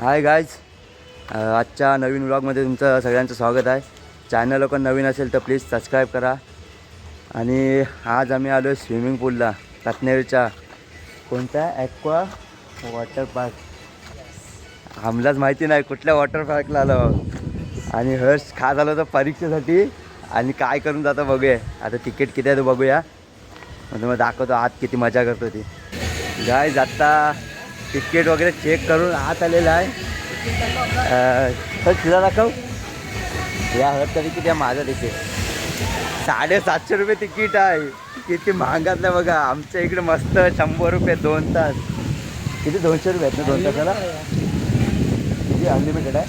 Hi guys आजच्या नवीन व्लॉगमध्ये तुमचं सगळ्यांचं स्वागत आहे. चॅनल पण नवीन असेल तर प्लीज सबस्क्राईब करा. आणि आज आम्ही आलो आहे स्विमिंग पूलला रत्नेरीच्या कोणत्या ॲक्वा वॉटर पार्क आम्हालाच माहिती नाही कुठल्या वॉटर पार्कला आलो आणि हर्ष खा झालं तर परीक्षेसाठी. आणि काय करून जातं बघूया. आता तिकीट किती आहे ते बघूया. मग तुम्हाला दाखवतो आत किती मजा करतो ती. गाय जाता तिकीट वगैरे चेक करून आत आलेलं आहे. सर तुला दाखव. या हर तरी किती आहे माझं तिकीट साडेसातशे रुपये तिकीट आहे. किती महागातलं बघा. आमच्या इकडे मस्त शंभर रुपये दोन तास. किती? दोनशे रुपये आहेत ना दोन तासाला? किती? अनलिमिटेड आहे.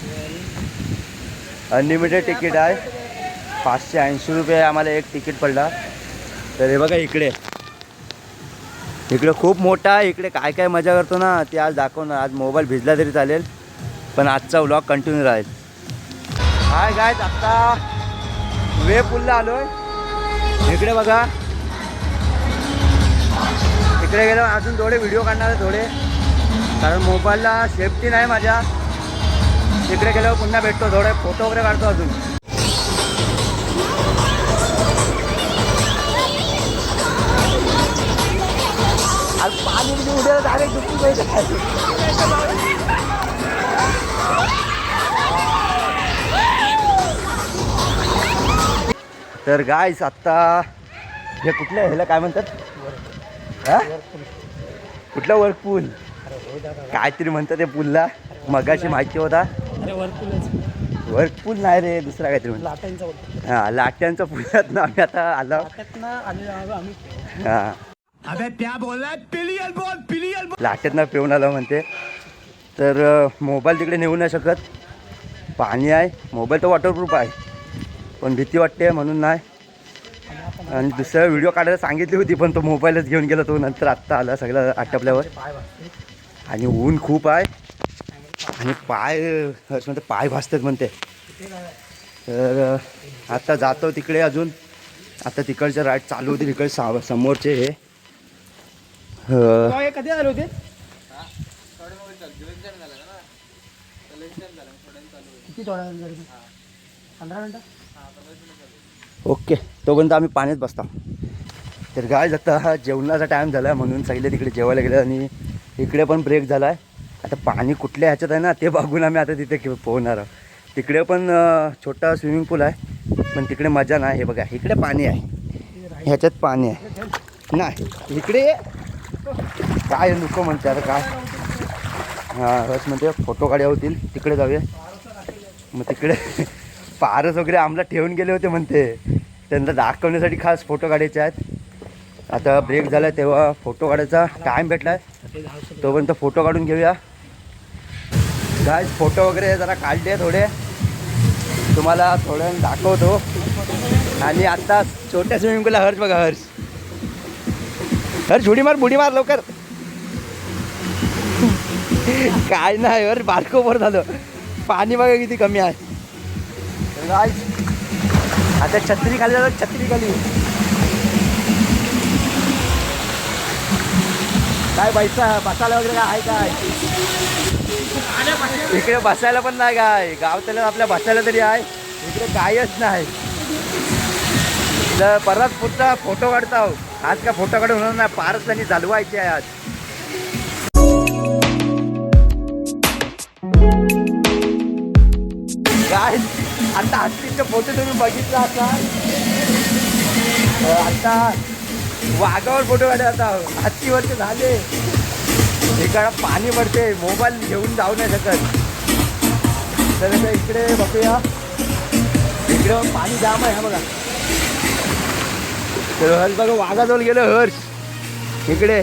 अनलिमिटेड तिकीट आहे. पाचशे ऐंशी रुपये आम्हाला एक तिकीट पडला. तर हे बघा इकडे. इकडे खूप मोठा आहे. इकडे काय काय मजा करतो ना ते आज दाखवणार. आज मोबाईल भिजला तरी चालेल. पण आजचा व्लॉग कंटिन्यू राहील. हाय गाय आत्ता वे पुलला आलो आहे इकडे बघा. इकडे गेलो अजून थोडे व्हिडिओ काढणार आहे थोडे. कारण मोबाईलला सेफ्टी नाही माझ्या. इकडे गेल्यावर पुन्हा भेटतो थोडे फोटो वगैरे काढतो अजून. आज पाणी बिणी उद्या डायरेक्ट डुबकी पाहिजे तर गायस आत्ता हे कुठलं ह्याला काय म्हणतात? कुठलं वर्क पूल काहीतरी म्हणतात ते पूलला मगाशी माहिती होता. अरे वरपुलच वर्क पूल नाही रे दुसरा काहीतरी वरपूल हां लाट्यांचा पुलात ना आम्ही आता आलो. हां. अबे क्या बोल पिली है पिलियन बोल. पिलियन बोल पिऊन आलं म्हणते. तर मोबाईल तिकडे नेऊ नाही शकत. पाणी आहे. मोबाईल तर वॉटरप्रूफ आहे. पण भीती वाटते म्हणून नाही. आणि दुसरा व्हिडिओ काढायला सांगितली होती पण तो मोबाईलच घेऊन गेला तो नंतर आत्ता आला सगळं आटपल्यावर. आणि ऊन खूप आहे. आणि पाय हर्ष म्हणते पाय भासतात म्हणते. तर आत्ता जातो तिकडे अजून. आता तिकडचं राईड चालू होती तिकडे सा समोरचे हे. तेव्हा हे कधी आले होते? किती थोडा वेळ झाला? पंधरा मिनटं? ओके. तोपर्यंत आम्ही पाण्यात बसता. तर काय आता हा जेवणाचा टाईम झाला म्हणून सगळे तिकडे जेवायला गेले आणि इकडे पण ब्रेक झाला आहे आता पाणी कुठल्या ह्याच्यात आहे ना ते बघून आम्ही आता तिथे के- पोहणार आहोत. तिकडे पण अं, छोटा स्विमिंग पूल आहे पण तिकडे मजा नाही. हे बघा इकडे पाणी आहे. ह्याच्यात पाणी आहे. नाही इकडे. काय नको म्हणते आता काय? हां बस म्हणजे फोटो काढ्या होतील. तिकडे जाऊया. मग तिकडे पारस वगैरे आम्हाला ठेवून गेले होते म्हणते. त्यांना दाखवण्यासाठी खास फोटो काढायचे आहेत. आता ब्रेक झाला तेव्हा फोटो काढायचा टाईम भेटला. आहे तोपर्यंत फोटो काढून घेऊया. काय फोटो वगैरे जरा काढले थोडे. तुम्हाला थोड्या दाखवतो. आणि आता छोट्या स्विमिंग पूलला हर्ष बघा हर्ष. अरे झुडी मार बुडी मार लवकर. काय नाही अरे बारको बरं झालं. पाणी बघा किती कमी आहे. आता छत्री खाली झालं छत्री खाली. काय पैसा बसायला वगैरे काय आहे काय? इकडे बसायला पण नाही काय? गाव त्याला आपल्या बसायला तरी आहे. इकडे कायच नाही. तर परत पुढचा फोटो काढता. आज का फोटो काढून होणार नाही पारच त्यांनी चालवायची आहे आज. काय आता हत्तीचे फोटो तुम्ही बघितला आता आता वाघावर फोटो काढले आता हत्तीवरचे झाले. इकडं पाणी पडते मोबाईल घेऊन जाऊ नाही शकत. तर इकडे बघूया. इकडे पाणी जाम आहे बघा. तर हर्ष बघा वाघाजवळ गेलो हर्ष. इकडे.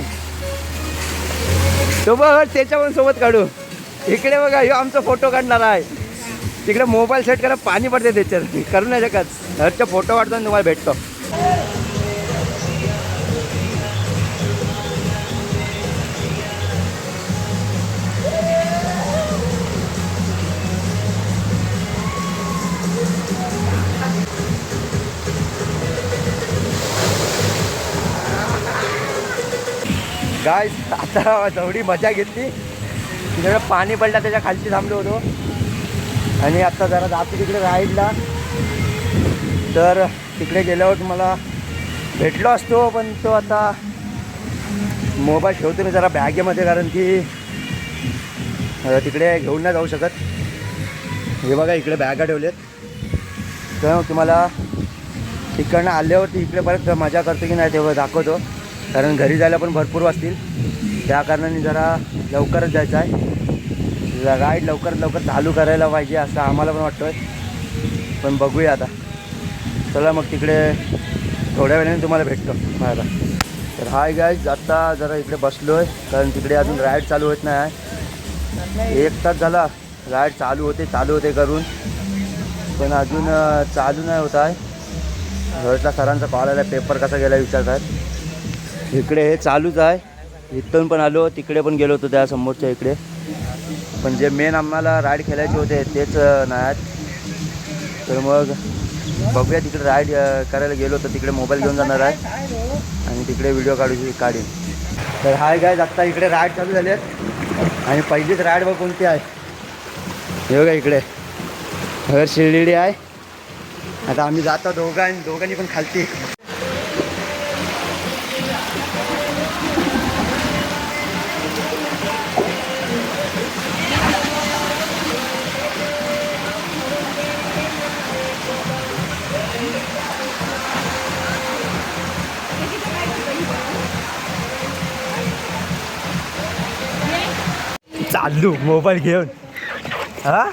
तो बघ हर्ष त्याच्या पण सोबत काढू. इकडे बघा ह्यो आमचा फोटो काढणार आहे. तिकडे मोबाईल सेट करा पाणी पडते त्याच्यात. करू नाही शकत. हर्षचा फोटो काढतो आणि तुम्हाला भेटतो. काय आता जेवढी मजा घेतली. तिकडे पाणी पडलं त्याच्या खालची थांबलो होतो. आणि आत्ता जरा जातो तिकडे राईडला तर तिकडे गेल्यावर तुम्हाला भेटलो असतो पण तो आता मोबाईल ठेवतो मी जरा बॅगेमध्ये कारण की तिकडे घेऊन नाही जाऊ शकत. हे बघा इकडे बॅगा ठेवलेत. तर तुम्हाला तिकडनं आल्यावरती इकडे परत मजा करतो की नाही तेव्हा दाखवतो. कारण घरी जायला पण भरपूर वाजतील त्या कारणाने जरा लवकरच जायचं आहे. राईड लवकरात लवकर चालू करायला पाहिजे असं आम्हाला पण वाटतोय. पण बघूया आता. चला मग तिकडे थोड्या वेळाने तुम्हाला भेटतो. मला तर हाय गाईज आत्ता जरा इकडे बसलो आहे कारण तिकडे अजून राईड चालू होत नाही. आहे एक तास झाला. राईड चालू होते चालू होते करून. पण अजून चालू नाही होत आहे. हर्षला सरांचा कॉल आला पेपर कसा गेला विचारतात. इकडे हे चालूच आहे. इथून पण आलो तिकडे पण गेलो होतो त्या समोरच्या इकडे. पण जे मेन आम्हाला राईड खेळायचे होते तेच नाही तर मग बघूया तिकडे राईड करायला गेलो तर तिकडे मोबाईल घेऊन जाणार आहे. आणि तिकडे व्हिडिओ काढू काढीन. तर हाय गायज आत्ता इकडे राईड चालू झाले आहेत. आणि पहिलीच राईड बघ कोणती आहे. हे बघा इकडे. हर शिर्डी आहे. आता आम्ही जातो दोघां दोघांनी पण खालती. चालू मोबाईल घेऊन. हा?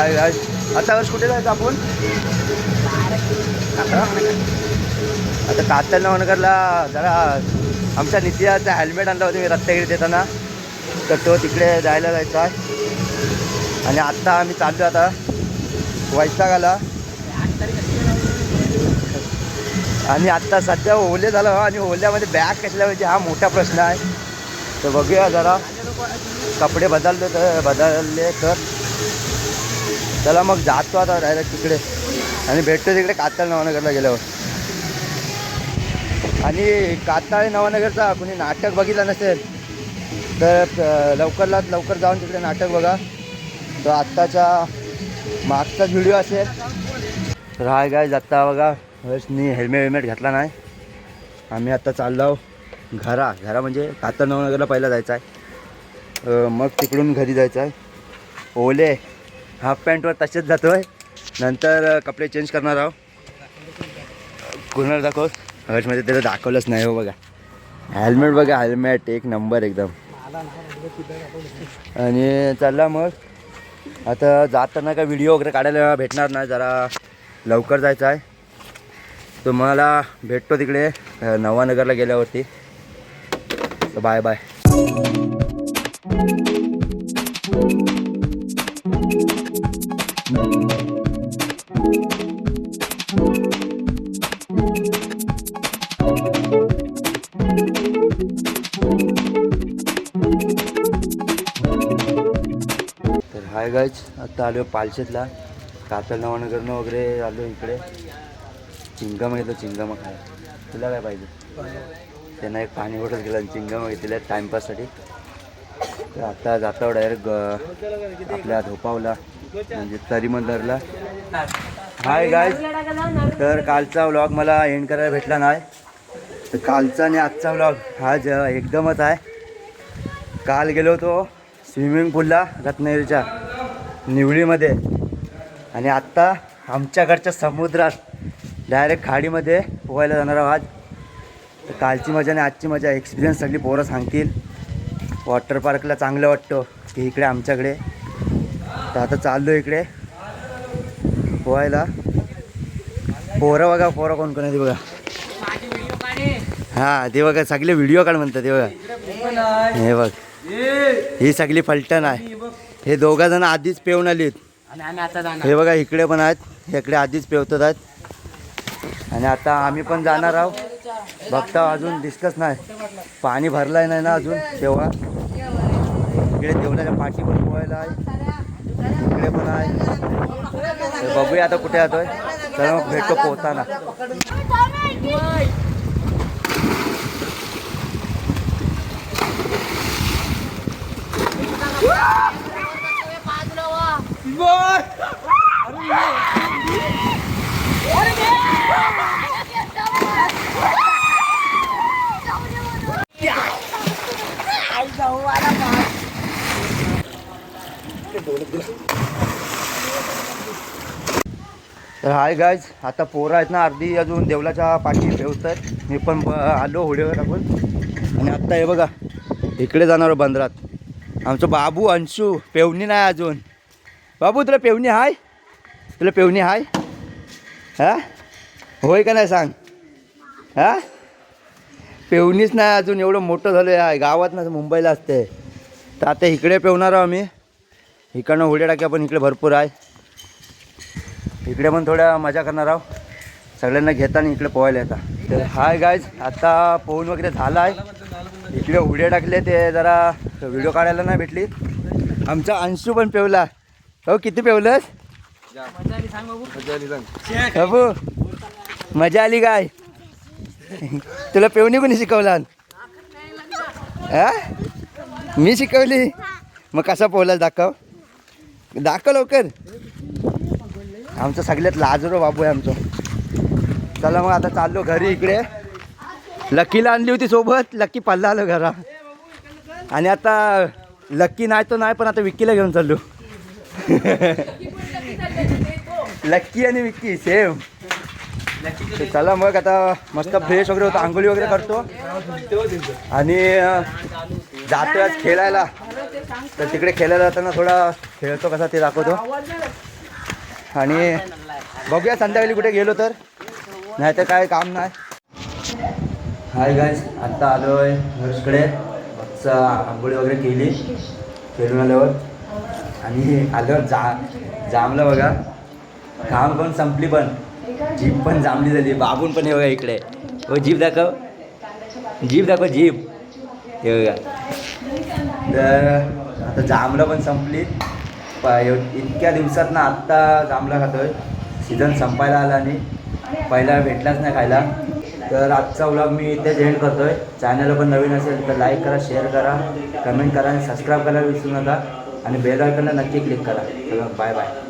हाय हाय आता वर्ष कुठे जायचं आपण? आता आता कातल नवनगरला जरा आमच्या नित्याचा हेल्मेट आणला होता मी रत्नागिरी देताना. तर तो तिकडे जायला जायचा. आहे आणि आत्ता आम्ही चाललो आता वैशाखाला. आणि आत्ता सध्या ओले झालं आणि ओल्यामध्ये बॅग कशा लावायची हा मोठा प्रश्न आहे. तर बघूया जरा. कपडे बदलले तर बदलले तर. चला मग जातो आता डायरेक्ट तिकडे. आणि भेटतो तिकडे काताळ नवानगरला गेल्यावर. आणि काताळ नवानगरचा कुणी नाटक बघितलं नसेल तर लवकरलाच लवकर जाऊन तिकडे नाटक बघा. तो आत्ताचा मागचाच व्हिडिओ असेल. तर हाय गाय जाता बघा हर्षनी हेल्मेट वेल्मेट घातला नाही. आम्ही आत्ता चाललो घरा घरा म्हणजे कातर नवनगरला पहिला जायचं आहे. मग तिकडून घरी जायचं आहे. ओले. हाफ पॅन्टवर तसेच जातो आहे नंतर कपडे चेंज करणार आहो कुणाला दाखव? हर्षमध्ये त्याला दाखवलंच नाही हो बघा. हेल्मेट बघा हेल्मेट एक नंबर एकदम. आणि चालला मग. आता जाताना काय व्हिडिओ वगैरे काढायला भेटणार नाही जरा लवकर जायचं आहे. तुम्हाला भेटतो तिकडे नवानगरला गेल्यावरती. बाय बाय हाय आत्ता आलो पालशेतला. कातल नवानगरनं वगैरे आलो इकडे. चिंगम घेतलं चिंगम खाय तुला काय पाहिजे? त्यांना एक पाणी बॉटल आणि चिंगम घेतलेलं आहे टाईमपाससाठी तर आत्ता जातो डायरेक्ट आपल्या धोपावला म्हणजे तरीमंदरला. हाय गाय तर कालचा व्लॉग मला एंड करायला भेटला नाही. तर कालचा आणि आजचा व्लॉग हा ज एकदमच आहे. काल गेलो होतो स्विमिंग पूलला रत्नागिरीच्या. निवळीमध्ये आणि आत्ता आमच्याकडच्या समुद्रात डायरेक्ट खाडीमध्ये पोहायला जाणार आहोत आज. तर कालची मजा आणि आजची मजा एक्सपिरियन्स सगळी पोरं सांगतील. वॉटर पार्कला चांगलं वाटतं की इकडे आमच्याकडे. तर आता चाललो इकडे. पोहायला. पोरं बघा पोरं कोण कोण आहे ते बघा. हा ते बघा सगळे व्हिडिओ काढ म्हणतात ते बघा. हे बघ. ही सगळी फलटण आहे. हे दोघा जण आधीच पेऊन आलीत. आणि आम्ही आता जाणार. हे बघा इकडे पण आहेत. इकडे आधीच पेवतात आहेत. आणि आता आम्ही पण जाणार आहोत. बघता अजून दिसतच नाही. पाणी भरलाय नाही ना अजून तेव्हा. इकडे देवळाच्या पाठी पण पोहायला आहे. इकडे पण आहे. तर बघूया आता कुठे येतोय चला मग भेटतो पोहताना. तर हाय गायज आता पोरं आहेत ना अर्धी अजून देवलाच्या पाठी ठेवतात. मी पण आलो होडीवर आपण. आणि आत्ता हे बघा इकडे जाणार बंदरात. आमचं बाबू अंशू पेवणी नाही अजून. बाबू तुला पेवणी हाय? तुला पेवणी हाय? हा? होय का नाही सांग? हा? पेवणीच नाही अजून एवढं मोठं झालं आहे गावात ना मुंबईला असते. तर आता इकडे पेवणार आहोत आम्ही. इकडनं होड्या टाक्या पण इकडे भरपूर आहे. इकडे पण थोड्या मजा करणार आहोत सगळ्यांना घेताना इकडे पोहायला येतात तर हाय गायज आता पोहून वगैरे झाला आहे. इकडे उड्या टाकले ते जरा व्हिडिओ काढायला नाही भेटली. आमचा अंशू पण पेवला. हो किती पेवलंस? बाबू मजा आली काय? तुला पेवणी कोणी शिकवला मी शिकवली? मग कसा पोहला दाखव. दाखव लवकर. आमचं सगळ्यात लाजरो बाबू आहे आमचं. चला मग आता चाललो घरी इकडे. लकीला आणली होती सोबत. लकी पल्ला आलो घरा. आणि आता लक्की नाही तो नाही पण आता विक्कीला घेऊन चाललो. लक्की आणि विक्की सेम चला मग आता मस्त फ्रेश वगैरे होतो आंघोळी वगैरे करतो. आणि जातो जातोय आज खेळायला. तर तिकडे खेळायला जाताना थोडा खेळतो कसा ते दाखवतो. आणि बघूया संध्याकाळी कुठे गेलो तर. नाही तर काय काम नाही. हाय गायज आत्ता आलो आहे नर्सकडे आंघोळी वगैरे केली. खेळून आल्यावर. आणि आल्यावर जा जामलं बघा. काम पण संपली पण. जीप पण जांभली झाली. बाबून पण हे बघा इकडे. हो जीप दाखव. जीप दाखव जीप हे बघा. तर आता जांभळं पण संपली. प एव- इतक्या दिवसात ना आत्ता जांभळा खातोय. सीझन संपायला आला आणि पहिला भेटलाच नाही खायला. तर आजचा व्लॉग मी इथेच एंड करतोय. चॅनल पण नवीन असेल तर लाईक करा शेअर करा. कमेंट करा आणि सबस्क्राईब करायला विसरू नका. आणि बेल आयकनला नक्की क्लिक करा. चला बाय बाय